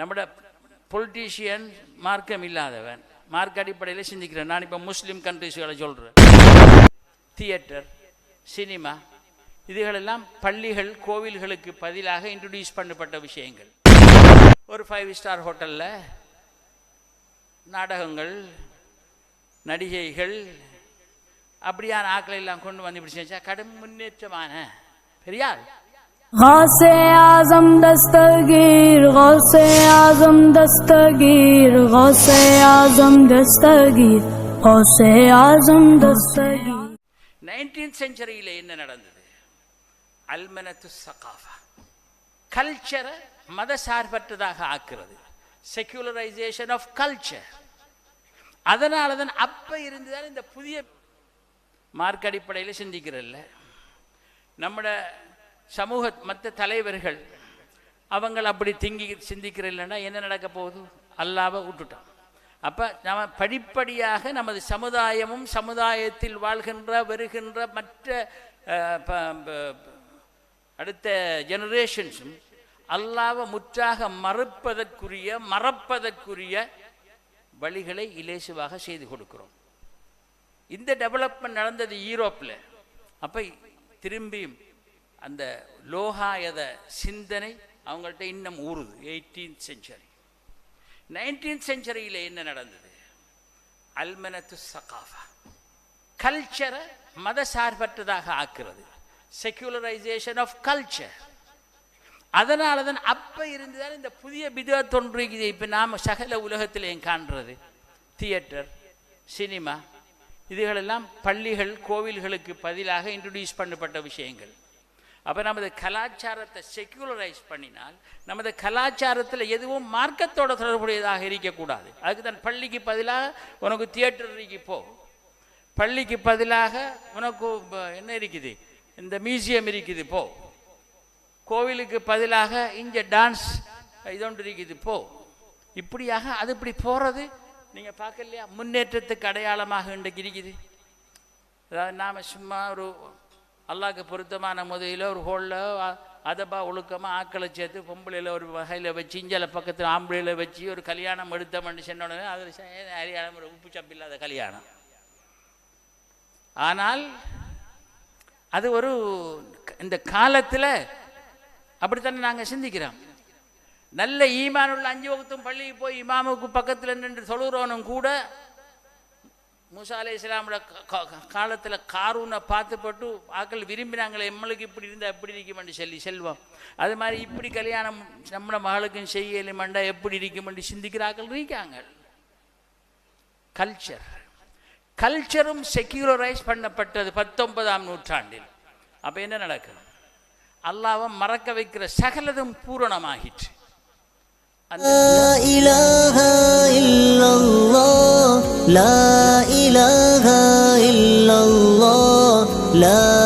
நம்மட பொலிட்டீஷியன் மார்க்கம் இல்லாதவன். மார்க் அடிப்படையில் சிந்திக்கிறேன். நான் இப்போ முஸ்லீம் கண்ட்ரிஸ்களை சொல்கிறேன் தியேட்டர் சினிமா இதுகளெல்லாம் பள்ளிகள் கோவில்களுக்கு பதிலாக இன்ட்ரடியூஸ் பண்ணப்பட்ட விஷயங்கள். ஒரு ஃபைவ் ஸ்டார் ஹோட்டலில் நாடகங்கள் நடிகைகள் அப்படியான ஆக்களை எல்லாம் கொண்டு வந்து இப்படி செஞ்சா கடும் முன்னேற்றமான பெரியார். غوث اعظم دستگیر غوث اعظم دستگیر غوث اعظم دستگیر غوث اعظم دستگیر நைன்டீன் செஞ்சுரியில் என்ன நடந்தது அல்மனத்து சகாஃபா கல்ச்சரை மத சார்பற்றதாக ஆக்குறது செக்யூலரைசேஷன் ஆஃப் கல்ச்சர் அதனால தான் அப்போ இருந்துதான் இந்த புதிய மார்க் அடிப்படையில் சிந்திக்கிறதில்ல நம்மட சமூக மற்ற தலைவர்கள் அவங்கள் அப்படி திங்கி சிந்திக்கிறதில்லைன்னா என்ன நடக்க போகுது? அல்லாவை விட்டுட்டோம் அப்போ நம்ம படிப்படியாக நமது சமுதாயமும் சமுதாயத்தில் வாழ்கின்ற வருகின்ற மற்ற அடுத்த ஜெனரேஷன்ஸும் அல்லாவை முற்றாக மறுப்பதற்குரிய மறப்பதற்குரிய வழிகளை இலேசுவாக செய்து கொடுக்கிறோம். இந்த டெவலப்மெண்ட் நடந்தது ஈரோப்பில். அப்போ திரும்பியும் அந்த லோகாயத சிந்தனை அவங்கள்ட்ட இன்னும் ஊறுது. எயிட்டீன்த் செஞ்சுரி நைன்டீன்த் செஞ்சுரியில் என்ன நடந்தது? அல்மனத்து சகாஃபா. கல்ச்சரை மத சார்பற்றதாக ஆக்குறது. செக்யூலரைசேஷன் ஆஃப் கல்ச்சர் அதனால தான் அப்போ இருந்துதான் இந்த புதிய பிதா தோன்றுகிறது இப்போ நாம் சகல உலகத்திலேயும் காண்றது. தியேட்டர் சினிமா இதுகளெல்லாம் பள்ளிகள் கோவில்களுக்கு பதிலாக இன்ட்ரடியூஸ் பண்ணப்பட்ட விஷயங்கள். அப்போ நமது கலாச்சாரத்தை செக்யூலரைஸ் பண்ணினால் நமது கலாச்சாரத்தில் எதுவும் மார்க்கத்தோட தொடர்புடையதாக இருக்கக்கூடாது. அதுக்கு தான் பள்ளிக்கு பதிலாக உனக்கு தியேட்டருக்கு போ. பள்ளிக்கு பதிலாக உனக்கு என்ன இருக்குது? இந்த மியூசியம் இருக்குது போ. கோவிலுக்கு பதிலாக இங்கே டான்ஸ் இதொன்று இருக்குது போ. இப்படியாக அது இப்படி போகிறது நீங்கள் பார்க்கலையா? முன்னேற்றத்துக்கு அடையாளமாக இன்றைக்கு இருக்குது. அதாவது நாம் சும்மா ஒரு அல்லாஹ்க்கு பொருத்தமான முதையில் ஒரு ஹோலில் அதப்பா ஒழுக்கமாக ஆக்களை சேர்த்து பொம்பளையில் ஒரு வகையில் வச்சு இஞ்சல பக்கத்தில் ஆம்பளையில் வச்சு ஒரு கல்யாணம் எடுத்த மனுஷன் உடனே அதில் கல்யாணம் ஒரு உப்பு சப்பு இல்லாத கல்யாணம். ஆனால் அது ஒரு இந்த காலத்தில் அப்படித்தானே நாங்கள் சிந்திக்கிறோம். நல்ல ஈமானுள்ள அஞ்சு வகுத்தும் பள்ளிக்கு போய் இமாமுக்கு பக்கத்தில் நின்று தொழுகிறவனும் கூட மூசா அலை இஸ்லாமோட காலத்தில் காரூனை பார்த்துப்பட்டு ஆக்கள் விரும்பினாங்களே எம்மளுக்கு இப்படி இருந்தால் எப்படி இருக்குமெண்டு சொல்லி செல்வம். அது மாதிரி இப்படி கல்யாணம் நம்மள மகளுக்கும் செய்யலுமெண்டா எப்படி இருக்குமெண்டு சிந்திக்கிற ஆக்கள் இருக்காங்க. கல்ச்சர் கல்ச்சரும் செக்யூலரைஸ் பண்ணப்பட்டது பத்தொன்பதாம் நூற்றாண்டில். அப்போ என்ன நடக்கும் அல்லாவை மறக்க வைக்கிற சகலதும் பூரணமாகிற்று. அந்த love.